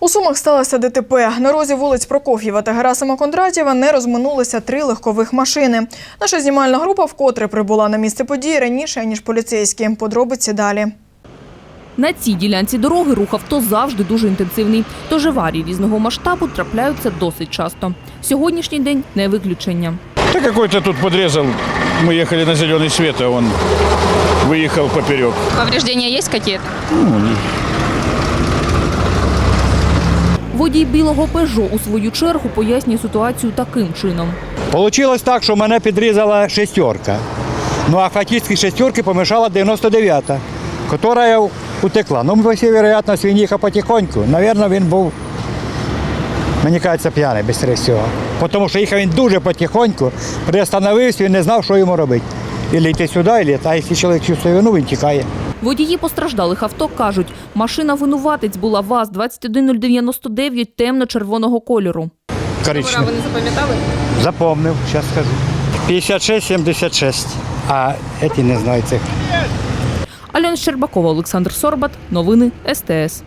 У Сумах сталося ДТП. На розі вулиць Прокоф'єва та Герасима Кондратєва не розминулися три легкових машини. Наша знімальна група вкотре прибула на місце події раніше, ніж поліцейські. Подробиці далі. На цій ділянці дороги рух авто завжди дуже інтенсивний, тож аварії різного масштабу трапляються досить часто. Сьогоднішній день не виключення. Да какой-то тут подрезал. Мы ехали на зеленый свет, а он выехал поперек. Повреждения есть какие-то? Водій білого Пежо у свою чергу пояснює ситуацію таким чином. Получилось так, що мене підрізала шестерка. Ну а фактично шестерки помішала 99-та, яка утекла. Ну, по всій він їхав потихоньку. Навірно, він був, мені кажеться, п'яний, без всього. Тому що їхав він дуже потихоньку, приостановився, він не знав, що йому робити. Ілі йти сюди, ілі, а якщо чоловік чувствує вину, він тікає. Водії постраждалих авто кажуть, машина винуватець була ВАЗ-21099 темно-червоного кольору. Коричневий. не запам'ятали? Запомнив, зараз скажу. 56-76. А ці не знаю цих. Альон Щербакова, Олександр Сорбат. Новини СТС.